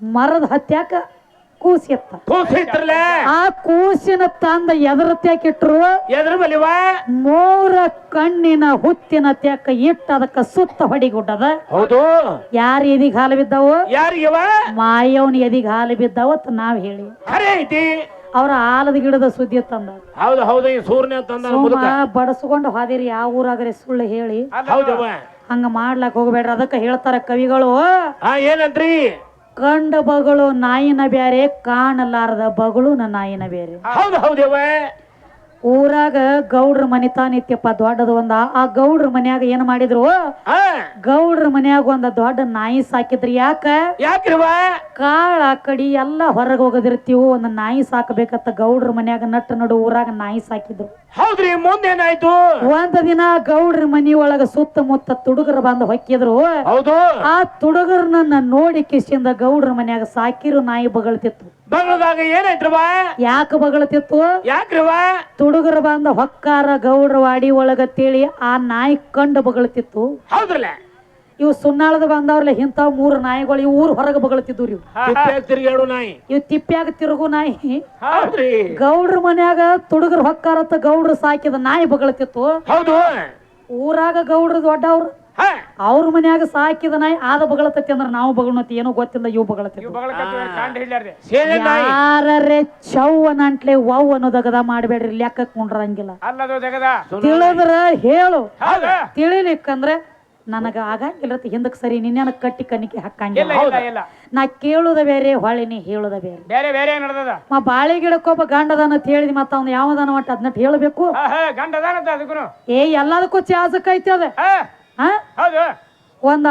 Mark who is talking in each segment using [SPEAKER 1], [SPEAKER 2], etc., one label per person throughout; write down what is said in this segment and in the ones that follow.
[SPEAKER 1] ಮರದ ಹತ್ಯಾಕ ಕೂಸಿತ್ತ ಆ ಕೂಸಿನ ತಂದ ಎದರ ತ್ಯಾಕಿಟ್ರು
[SPEAKER 2] ಎದ್ರ ಬಲಿವ?
[SPEAKER 1] ಮೂರ ಕಣ್ಣಿನ ಹುತ್ತಿನ ತ್ಯಾಕ ಇಟ್ಟ ಅದಕ್ಕ ಸುತ್ತ ಹೊಡಿಗುಡ್ಡದ.
[SPEAKER 2] ಹೌದು.
[SPEAKER 1] ಯಾರ ಎದಿಗ್ ಹಾಲು ಬಿದ್ದವು
[SPEAKER 2] ಯಾರಿಗವ
[SPEAKER 1] ಮಾಯವನ್ ಎದಿಗ್ ಹಾಲು ಬಿದ್ದಾವತ್ ನಾವ್ ಹೇಳಿ.
[SPEAKER 2] ಖರೆ ಐತಿ.
[SPEAKER 1] ಅವ್ರ ಆಲದ ಗಿಡದ ಸುದ್ದಿ ತಂದ.
[SPEAKER 2] ಹೌದು ಹೌದು ಈ ಸೂರ್ಯ ತಂದ
[SPEAKER 1] ಸುಮ್ಮ ಬಡಸ್ಕೊಂಡು ಹಾದಿರಿ ಯಾವ ಊರಾಗ್ರೆ ಸುಳ್ಳು ಹೇಳಿ.
[SPEAKER 2] ಹೌದವ
[SPEAKER 1] ಹಂಗ ಮಾಡ್ಲಕ್ ಹೋಗ್ಬೇಡ್ರಿ ಅದಕ್ಕ ಹೇಳ್ತಾರ ಕವಿಗಳು.
[SPEAKER 2] ಹಾ ಏನಂತ್ರಿ?
[SPEAKER 1] ಕಂಡ ಬಗಳು ನಾಯಿನ ಬ್ಯಾರೆ ಕಾಣಲಾರದ ಬಗಳು ನಾಯಿನ ಬೇರೆ.
[SPEAKER 2] ಹೌದು ಹೌದವ
[SPEAKER 1] ಊರಾಗ ಗೌಡ್ರ ಮನೆ ಇತ್ತಪ್ಪ ದೊಡ್ಡದು ಒಂದ. ಆ ಗೌಡ್ರ ಮನ್ಯಾಗ ಏನ್ ಮಾಡಿದ್ರು? ಗೌಡ್ರ ಮನ್ಯಾಗ ಒಂದ ದೊಡ್ಡ ನಾಯಿ ಸಾಕಿದ್ರಿ. ಯಾಕ?
[SPEAKER 2] ಯಾಕ್ರಿವ
[SPEAKER 1] ಕಾಳ ಕಡಿ ಎಲ್ಲ ಹೊರಗೆ ಹೋಗದಿರ್ತೀವು ಒಂದ್ ನಾಯಿ ಸಾಕಬೇಕತ್ತ ಗೌಡ್ರ ಮನ್ಯಾಗ ನಟ್ಟ ನಡು ಊರಾಗ ನಾಯಿ ಸಾಕಿದ್ರು.
[SPEAKER 2] ಹೌದ್ರಿ ಮುಂದೇನಾಯ್ತು?
[SPEAKER 1] ಒಂದ್ ದಿನ ಗೌಡ್ರ ಮನಿ ಒಳಗ ಸುತ್ತಮುತ್ತ ತುಡುಗರು ಬಂದು ಹೊಕ್ಕಿದ್ರು.
[SPEAKER 2] ಹೌದು.
[SPEAKER 1] ಆ ತುಡುಗರ್ನ ನೋಡಿ ಕಿಸಿಂದ ಗೌಡ್ರ ಮನ್ಯಾಗ ಸಾಕಿರು ನಾಯಿ ಬಗಳ್ತಿತ್ತು.
[SPEAKER 2] ಬಂಗಳದಾಗ ಏನಾಯ್ತ್ರವ
[SPEAKER 1] ಯಾಕ ಬಗಳತಿತ್ತು
[SPEAKER 2] ಯಾಕ್ರಿವ
[SPEAKER 1] ತುಡುಗರ ಬಂದ ಹೊಕ್ಕಾರ ಗೌಡ್ರ ವಾಡಿ ಒಳಗ ತೇಳಿ ಆ ನಾಯಿ ಕಂಡು ಬಗಳತಿತ್ತು
[SPEAKER 2] ಹೌದ್ರಲ್ಲ?
[SPEAKER 1] ಇವು ಸುನ್ನಾಳದ ಬಂದವ್ರಲ್ಲ ಇಂಥವ್ ಮೂರು ನಾಯಿಗಳು ಇವು ಊರ್ ಹೊರಗೆ ಬಗಳತಿದ್ವು ಇವು.
[SPEAKER 2] ತಿಪ್ಪ್ಯಾಗ ತಿರುಗಾಡು ನಾಯಿ.
[SPEAKER 1] ಇವು ತಿಪ್ಪ್ಯಾಗ ತಿರುಗು ನಾಯಿ.
[SPEAKER 2] ಹೌದ್ರಿ.
[SPEAKER 1] ಗೌಡ್ರ ಮನ್ಯಾಗ ಹೊಕ್ಕಾರ ಹೊಕ್ಕಾರತ್ತ ಗೌಡ್ರ ಸಾಕಿದ ನಾಯಿ ಬಗಳತಿತ್ತು
[SPEAKER 2] ಹೌದು.
[SPEAKER 1] ಊರಾಗ ಗೌಡ್ರ ದೊಡ್ಡವ್ರು.
[SPEAKER 2] ಹಾ.
[SPEAKER 1] ಅವ್ರ ಮನ್ಯಾಗ ಸಾಕಿದ ನಾಯಿ ಆದ ಬಗಳತತಿ ಅಂದ್ರ ನಾವು ಬಗಳತಿ ಏನೋ ಗೊತ್ತಿಲ್ಲ ಇವು
[SPEAKER 2] ಬಗಳತತಿ.
[SPEAKER 1] ಯಾರೇ ಚೌವನ ಅಂಟ್ಲೆ ವವ್ ಅನ್ನೋದಗದ ಮಾಡ್ಬೇಡ್ರಿ ಲೆಕ್ಕ ಕುಂಡ್ರಂಗಿಲ್ಲ ತಿಳಿದ್ರ ಹೇಳು. ತಿಳಿಲಿಕ್ಕಂದ್ರೆ ನನಗ ಆಗಂಗಿಲ್ಲ ಹಿಂದಕ್ ಸರಿ ನಿನ್ನೆ ಕಟ್ಟಿ ಕಣ್ಣಿಗೆ ಹಾಕಂಗಿಲ್ಲ.
[SPEAKER 3] ಇಲ್ಲ ಇಲ್ಲ
[SPEAKER 1] ನಾ ಕೇಳುದ ಬೇರೆ ಹೊಳಿನಿ ಹೇಳುದ ಬೇರೆ.
[SPEAKER 3] ಬೇರೆ ಬೇರೆ ನಡೆದದ.
[SPEAKER 1] ಮ ಬಾಳೆ ಗಿಡಕ್ಕೊಬ್ಬ ಗಂಡದನ ಅಂತ ಹೇಳಿದ್ ಮತ್ತ ಅವ್ನ ಯಾವ್ದನ ಒಟ್ಟು ಅದನ್ನ ಹೇಳ್ಬೇಕು? ಏ ಎಲ್ಲದಕ್ಕೂ ಚಾಸಕ್ ಐತಿ ಅದ. ಒಂದ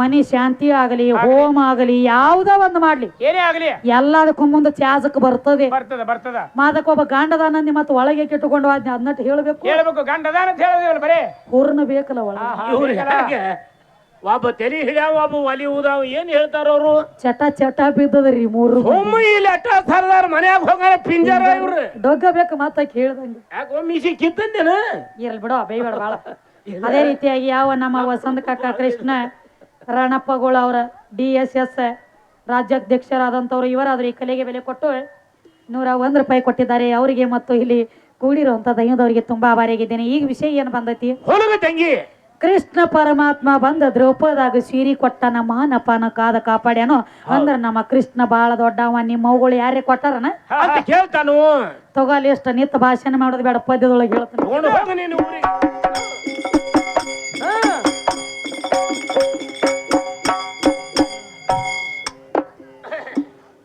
[SPEAKER 1] ಮನಿ ಶಾಂತಿ ಆಗಲಿ ಹೋಮ ಆಗಲಿ ಯಾವ್ದ ಒಂದು ಮಾಡ್ಲಿ.
[SPEAKER 3] ಏನೇ ಆಗಲಿ.
[SPEAKER 1] ಎಲ್ಲದಕ್ಕೂ ಮುಂದೆ ತ್ಯಾಜಕ್ಕೆ ಬರ್ತದೆ.
[SPEAKER 3] ಬರ್ತದ ಒಬ್ಬ
[SPEAKER 1] ಗಾಂಡದಾನ ನಿಮ್ಮ ಮತ್ತೆ ಒಳಗೆ ಕೆಟ್ಟುಕೊಂಡು ಅದ್ನ ಅದನ್ನಟ್ಟು ಹೇಳ್ಬೇಕು.
[SPEAKER 3] ಹೇಳ್ಬೇಕು ಗಂಡ ಅದಾನಂತ ಹೇಳಿದಿವಲ್ಲ ಬರೀ.
[SPEAKER 1] ಹೂರ್ನ ಬೇಕಲ್ಲ ಒಳಗೆ?
[SPEAKER 2] ಒಬ್ಬ ತೆಲಿ ಹಿಡ್ಯಾವ ಒಬ್ಬ ಒಲಿ ಊದಾವ ಏನ್ ಹೇಳ್ತಾರ ಅವ್ರು?
[SPEAKER 1] ಚಟ ಚಟ ಬಿದ್ದದ್ರಿ ಮೂರು
[SPEAKER 2] ಒಮ್ಮ ಇಲ್ಲಿ ಅಟ್ಟ ಸರ್ದಾರ ಮನ್ಯಾಗ ಹೋಗಾರ ಪಿಂಜಾರ ಇವ್ರು.
[SPEAKER 1] ಡೊಗ್ಗ ಬೇಕು ಮಾತ ಕೇಳ್ದಂಗೆ
[SPEAKER 2] ಯಾಕೋ ಮೀಸಿ ಕಿತ್ತಂದೇನ?
[SPEAKER 1] ಇರಲ್ ಬಿಡೋ ಬೇಡ ಬಾಳ. ಅದೇ ರೀತಿಯಾಗಿ ಯಾವ ನಮ್ಮ ವಸಂತ ಕಾಕ ಕೃಷ್ಣ ರಾಣಪ್ಪಗೋಳ ಅವರ ಡಿ ಎಸ್ ಎಸ್ ರಾಜ್ಯಾಧ್ಯಕ್ಷರಾದಂಥವ್ರು ಇವರಾದರೂ ಈ ಕಲೆಗೆ ಬೆಲೆ ಕೊಟ್ಟು ನೂರ ಒಂದು ರೂಪಾಯಿ ಕೊಟ್ಟಿದ್ದಾರೆ. ಅವರಿಗೆ ಮತ್ತು ಇಲ್ಲಿ ಕೂಡಿರುವಂಥ ದೈವದವರಿಗೆ ತುಂಬಾ ಆಭಾರಿಯಾಗಿದ್ದೇನೆ ಈಗ ವಿಷಯ ಏನು ಬಂದೈತಿ?
[SPEAKER 2] ಹೊಲಗ ತಂಗಿ!
[SPEAKER 1] ಕೃಷ್ಣ ಪರಮಾತ್ಮ ಬಂದ ದ್ರೌಪದಾಗ ಸೀರಿ ಕೊಟ್ಟನ ಮಹಾನಪ್ಪನ ಕಾದ ಕಾಪಾಡ್ಯಾನು? ಅಂದ್ರ ನಮ್ಮ ಕೃಷ್ಣ ಬಾಳ ದೊಡ್ಡವ ನಿಮ್ಮ ಅವುಗಳು ಯಾರೇ ಕೊಟ್ಟಾರನ? ತಗೋಲಿ ಎಷ್ಟ ನಿತ್ತ ಭಾಷಣ ಮಾಡೋದು ಬೇಡ ಪದ್ಯದೊಳಗೆ ಹೇಳ್ತಾನೆ.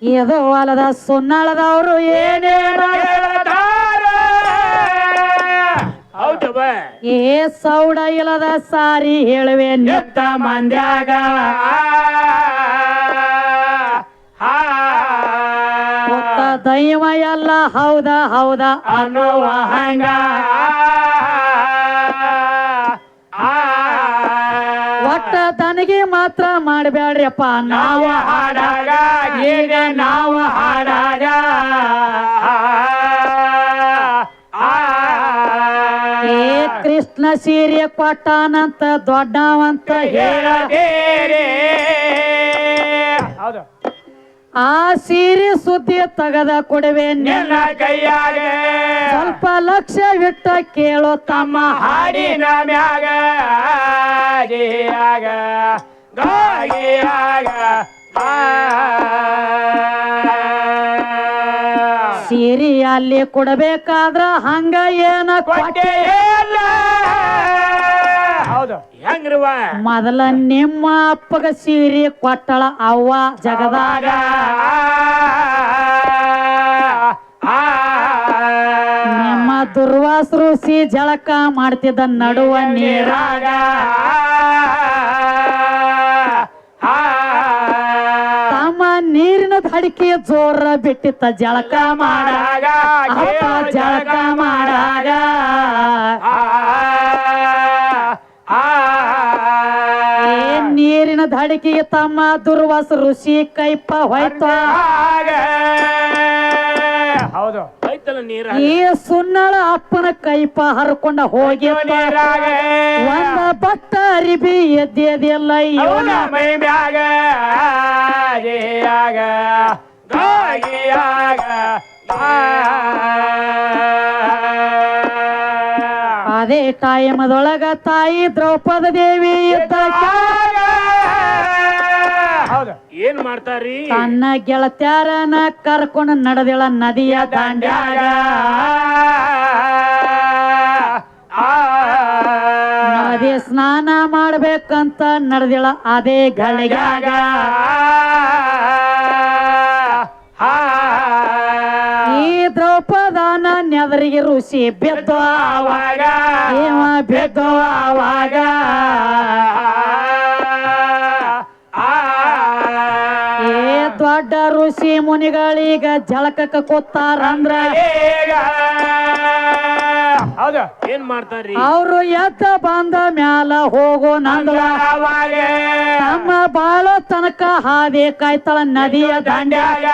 [SPEAKER 1] ಇದು ಹೊಲದ ಸುನ್ನಳದವರು ಏನೇನು ಏ ಸೌಡ ಇಲ್ಲದ ಸಾರಿ ಹೇಳುವೆ ನಿತ್ತ ಮಂದ್ಯಾಗ. ದೈವ ಎಲ್ಲ ಹೌದ ಹೌದ
[SPEAKER 2] ಅನ್ನುವ ಹಂಗ.
[SPEAKER 1] ತನಗೆ ಮಾತ್ರ ಮಾಡಬೇಡ್ರಪ್ಪ ನಾವು
[SPEAKER 2] ನಾವು ಹಾಡಾಗ ಈಗ ನಾವು ಹಾಡಾಗ. ಆ.
[SPEAKER 1] ಏ ಕೃಷ್ಣ ಸೀರೆ ಕೊಟ್ಟಾನಂತ ದೊಡ್ಡವಂತ ಹೇಳ.
[SPEAKER 2] ಹೇಳಬೇರೆ.
[SPEAKER 3] ಹೌದು.
[SPEAKER 1] ಆ ಸೀರೆ ಸುದ್ದಿ ತಗದ ಕೊಡುವೆ
[SPEAKER 2] ನಿನ್ನ ಕೈಯಾಗೆ.
[SPEAKER 1] ಸ್ವಲ್ಪ ಲಕ್ಷ್ಯವಿಟ್ಟ ಕೇಳೋ ತಮ್ಮ
[SPEAKER 2] ಹಾಡಿನ ಮ್ಯಾಗ.
[SPEAKER 1] ಸೀರೆ ಅಲ್ಲಿ ಕೊಡಬೇಕಾದ್ರ ಹಂಗ ಏನ ಕೊಟ್ಟೆ?
[SPEAKER 2] ಕೊಟ್ಟೆಯಲ್ಲ.
[SPEAKER 3] ಹೌದು.
[SPEAKER 2] ಹೆಂಗ್ರವ
[SPEAKER 1] ಮೊದಲ ನಿಮ್ಮ ಅಪ್ಪಗ ಸೀರೆ ಕೊಟ್ಟಳ ಅವ್ವ ಜಗದಾಗ. ನಿಮ್ಮ ದುರ್ವಾಸರು ಸಿ ಜಳಕ ಮಾಡ್ತಿದ್ದ ನಡುವ ನೀರಾಗ. ನೀರಿನ ಧಡಿಕೆ ಜೋರ ಬಿಟ್ಟಿತ್ತ ಜಳಕ ಮಾಡಾಗ ಅಪ್ಪ ಜಳಕ ಮಾಡಾಗ ನೀರಿನ ಧಡಿಕೆಗೆ ತಮ್ಮ ದುರ್ವಾಸ ಋಷಿ ಕೈಪ ಹೋಯ್ತ
[SPEAKER 3] ಹೌದು
[SPEAKER 2] ನೀರ
[SPEAKER 1] ಈ ಸುನ್ನಳ ಅಪ್ಪನ ಕೈಪ ಹರ್ಕೊಂಡ ಹೋಗಿ
[SPEAKER 2] ನೀರಾಗ.
[SPEAKER 1] ಒಂದ ಬಟ್ಟ ಅರಿಬಿ ಎದ್ದೆದಿಲ್ಲ ಇವನ.
[SPEAKER 2] ಅವನ ಮೈ ಮ್ಯಾಗ ಜಿಯಾಗ
[SPEAKER 3] ಗಾಗಿಯಾಗ ಆ.
[SPEAKER 1] ಅದೇ ಟೈಮದೊಳಗ ತಾಯಿ ದ್ರೌಪದ ದೇವಿ ಇದ್ದ
[SPEAKER 2] ಏನ್ ಮಾಡ್ತಾರಿ
[SPEAKER 1] ತನ್ನ ಗೆಳತ್ಯಾರನ ಕರ್ಕೊಂಡು ನಡೆದಿಳ ನದಿಯ ದಾಂಡ್ಯಾಗ. ನದಿ ಸ್ನಾನ ಮಾಡ್ಬೇಕಂತ ನಡೆದಿಳ ಅದೇ ಗಳಿಗಾಗ ಈ ದ್ರೌಪದನ ನೆದರಿಗೆ ಋಷಿ ಬಿದ್ದು ಆವಾಗ. ಬೆದ್ದು ಬಿದ್ದು ಆವಾಗ. ದೊಡ್ಡ ಋಷಿ ಮುನಿಗಳೀಗ ಜಳಕಕ್ಕ ಕೂತಾರಂದ್ರ
[SPEAKER 3] ಹೌದಾ?
[SPEAKER 2] ಏನ್ ಮಾಡ್ತಾರ್ರಿ?
[SPEAKER 1] ಅವ್ರು ಎತ್ತ ಬಂದ ಮ್ಯಾಲ ಹೋಗೋ ನಂದ್ರ ನಮ್ಮ ಬಾಳ ತನಕ ಹಾದಿ ಕಾಯ್ತಾಳ ನದಿಯ ದಂಡ್ಯಾಗ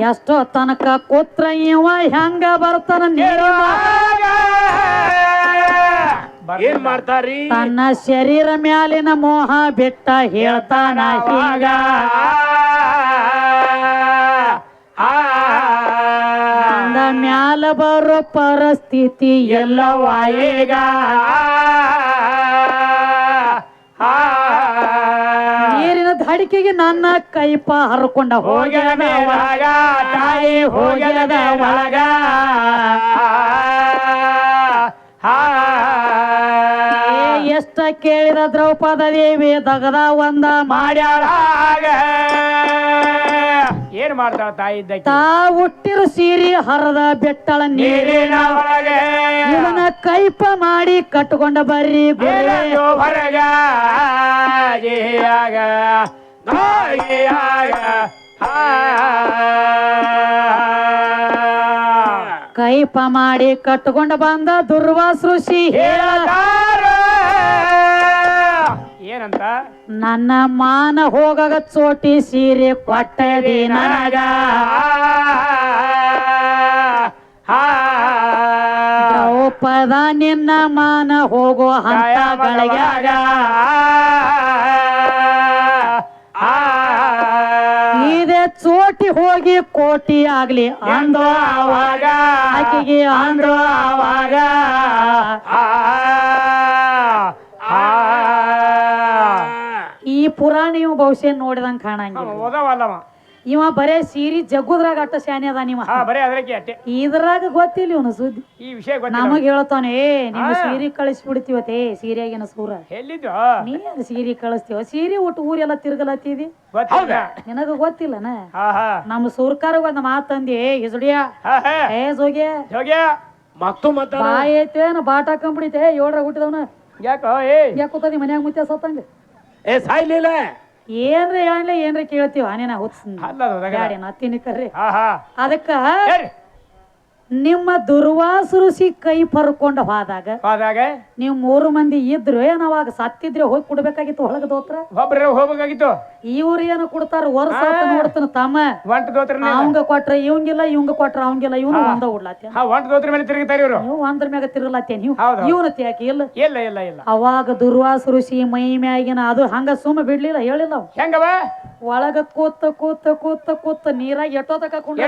[SPEAKER 1] ಎಷ್ಟೋ ತನಕ ಕೂತ್ರ ಇವ ಹೆಂಗ ಬರ್ತಾನ ನೀರು
[SPEAKER 2] ಏನ್ ಮಾಡ್ತಾರಿ?
[SPEAKER 1] ತನ್ನ ಶರೀರ ಮ್ಯಾಲಿನ ಮೋಹ ಬಿಟ್ಟ ಹೇಳ್ತಾನ ಹೀಗ. ಅಂದ ಮ್ಯಾಲ ಬರೋ ಪರಿಸ್ಥಿತಿ ಎಲ್ಲವ ಈಗ. ನೀರಿನ ಧಡಿಕೆಗೆ ನನ್ನ ಕೈಪ ಹರ್ಕೊಂಡ ಹೋಗ್ಯದ ಒಳಗ ತಾಯಿ ಹೋಗ್ಯದ ಒಳಗ. ಎಷ್ಟ ಕೇಳಿದ ದ್ರೌಪದ ದೇವಿ ದಗದ ಒಂದ ಮಾಡ್ಯಾಳ
[SPEAKER 3] ಏನ್ ಮಾಡ್ತಾಳ ತಾಯಿ
[SPEAKER 1] ತಾ ಹುಟ್ಟಿರು ಸೀರಿ ಹರದ ಬೆಟ್ಟಳ ನೀರಿನ
[SPEAKER 3] ಒಳಗೆ.
[SPEAKER 1] ಕೈಪ ಮಾಡಿ ಕಟ್ಕೊಂಡ ಬರ್ರಿ
[SPEAKER 3] ಹೊರಗ
[SPEAKER 1] ಕೈಪ ಮಾಡಿ ಕಟ್ಕೊಂಡ ಬಂದ ದುರ್ವಾಸ ಋಷಿ ಹೇಳ
[SPEAKER 3] ಏನಂತ?
[SPEAKER 1] ನನ್ನ ಮಾನ ಹೋಗಗ ಚೋಟಿ ಸೀರೆ ಕೊಟ್ಟದಿ ನನಗ. ದ್ರೌಪದ ನಿನ್ನ ಮಾನ ಹೋಗೋ ಹಂತಗಳಿಗ್ಯಾಗ ಇದೇ ಚೋಟಿ ಹೋಗಿ ಕೋಟಿ ಆಗ್ಲಿ ಅಂದೋ ಆವಾಗ. ಆಕೆಗೆ ಅಂದೋ ಆವಾಗ. ಈ ಪುರಾಣ ನೀವು ಬಹುಶಃ ನೋಡಿದಂಗೆ ಕಾಣಂಗಿಲ್ಲ. ಇವ ಬರೇ ಸೀರಿ ಜಗ್ಗುದ್ರಾಗ ಅಟ್ಟ ಶಾನೆ ಅದ ನೀವ.
[SPEAKER 3] ಹಾ ಬರೀ ಅದ್ರಕ್ಕೆ ಅಟ್ಟೆ.
[SPEAKER 1] ಇದ್ರಾಗ ಗೊತ್ತಿಲ್ಲ ಇವನು ಸುದ್ದಿ.
[SPEAKER 3] ಈ ವಿಷಯ ಗೊತ್ತಿಲ್ಲ
[SPEAKER 1] ನಮಗ್ ಹೇಳ್ತಾನೆ ಏ ನಿಮ್
[SPEAKER 3] ಸೀರಿ
[SPEAKER 1] ಸೀರೆ ಕಳಿಸ್ಬಿಡ್ತೀವತ್ತೆ ಸೀರೆಗಿನ ಸೂರ.
[SPEAKER 3] ಎಲ್ಲಿದ್ದು
[SPEAKER 1] ನೀ ಅದು ಸೀರೆ ಕಳಿಸ್ತೀವ ಸೀರೆ ಒಟ್ಟು ಊರೆಲ್ಲ ತಿರ್ಗಲತ್ತಿದಿ?
[SPEAKER 3] ಗೊತ್ತಿಲ್ಲ.
[SPEAKER 1] ನಿನಗ ಗೊತ್ತಿಲ್ಲನ?
[SPEAKER 3] ಹಾ ಹಾ.
[SPEAKER 1] ನಮ್ಮ ಸೂರ್ಕಾರ ಒಂದ್ ಮಾತಂದಿ ಇಸುಡಿಯ
[SPEAKER 3] ಹಾ ಹಾ.
[SPEAKER 1] ಏ ಜೋಗ್ಯ
[SPEAKER 3] ಯೋಗ್ಯ
[SPEAKER 2] ಮತ್ತು ಮತ್ತ
[SPEAKER 1] ಬಾಯಿ ಐತೇನ ಬಾಟ ಹಾಕೊಂಡ್ಬಿಡಿತೆ ಏಳ್ರಾಗ ಹುಟ್ಟಿದವನ.
[SPEAKER 3] ಯಾಕೋ ಏ
[SPEAKER 1] ಕೂತದಿ ಮನ್ಯಾಗ ಮುತ್ಯ ಸತ್ತಂಗ?
[SPEAKER 2] ಏ ಸಾಯ್ಲಿಲ್ಲ.
[SPEAKER 1] ಏನ್ರ ಹೇಳಲಿ ಏನ್ರ ಕೇಳ್ತೀವ? ನೀನ ಹುಚ್ಚ
[SPEAKER 3] ಅಲ್ಲ.
[SPEAKER 1] ಬ್ಯಾಡಿ ಕರ್ರಿ.
[SPEAKER 3] ಹಾ ಹಾ
[SPEAKER 1] ಅದಕ್ಕ ನಿಮ್ಮ ದುರ್ವಾಸ ಋಷಿ ಕೈ ಪರ್ಕೊಂಡು ಹೋದಾಗ
[SPEAKER 3] ಹೋದಾಗ?
[SPEAKER 1] ನೀವು ಮೂರು ಮಂದಿ ಇದ್ರು ಏನ್ ಅವಾಗ ಸತ್ತಿದ್ರೆ ಹೋಗಿ ಕೊಡ್ಬೇಕಾಗಿತ್ತು ಒಳಗ ದೋತ್ರ?
[SPEAKER 3] ಒಬ್ರ ಹೋಗ್ಬೇಕಾಗಿತ್ತು.
[SPEAKER 1] ಇವ್ರು ಏನು ಕೊಡ್ತಾರ ವರ್ಷ. ನೋಡ್ತಾನ ತಮ್ಮ.
[SPEAKER 3] ಒಂಟ ದೋತ್ರ
[SPEAKER 1] ಅವಂಗ ಕೊಟ್ರ ಇವಂಗಿಲ್ಲ ಇವಂಗ ಕೊಟ್ರ ಅವಂಗಿಲ್ಲ ಇವನು ಒಂದ ಉಡ್ಲಾತ್ಯ
[SPEAKER 3] ಒಂಟ ದೋತ್ರ ಮೇಲೆ ತಿರುಗಿತಾರೆ ಇವರು.
[SPEAKER 1] ನೀವು ಒಂದ್ರ ಮ್ಯಾಗ ತಿರುಗಲಾತ್ಯ ನೀವು ಇವನು ತ್ಯಾಕಿ ಇಲ್ಲ.
[SPEAKER 3] ಇಲ್ಲ ಇಲ್ಲ ಇಲ್ಲ.
[SPEAKER 1] ಅವಾಗ ದುರ್ವಾಸ ಋಷಿ ಮೈ ಮ್ಯಾಗಿನ ಅದು ಹಂಗ ಸುಮ್ಮ ಬಿಡ್ಲಿಲ್ಲ ಹೇಳಿಲ್ಲ
[SPEAKER 3] ಹೆಂಗವ?
[SPEAKER 1] ಒಳಗ ಕೂತ ಕೂತ ಕೂತ ಕೂತ ನೀರಾಗ
[SPEAKER 3] ಎಟ್ಟೋತಕ ಕುಂಡ